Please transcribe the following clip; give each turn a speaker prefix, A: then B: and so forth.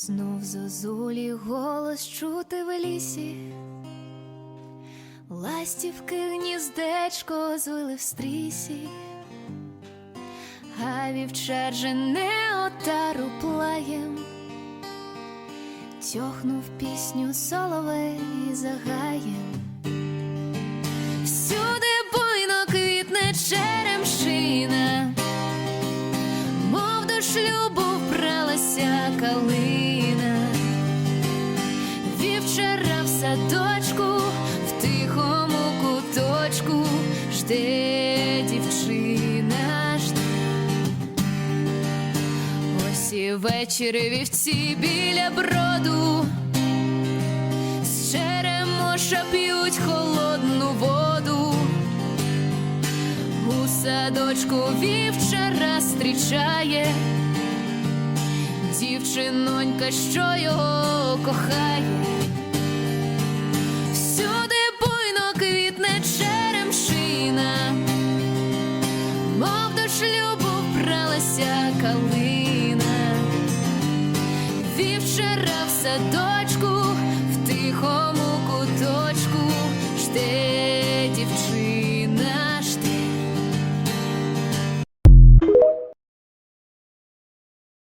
A: Знов зозулі голос чути в лісі, ластівки гніздечко звили в стрісі, а вівчар жене отару плаєм, тьохнув пісню соловей загаєм. Всюди буйно квітне черемшина, мов до шлюбу вбралася калина, куточку жде дівчина жде. Ось і ввечері вівці біля броду. З черемоша п'ють холодну воду. У садочку вівчара зустрічає дівчинонька, що його шлюбу вбралася калина. вівчера в садочку, в тихому куточку жде дівчина.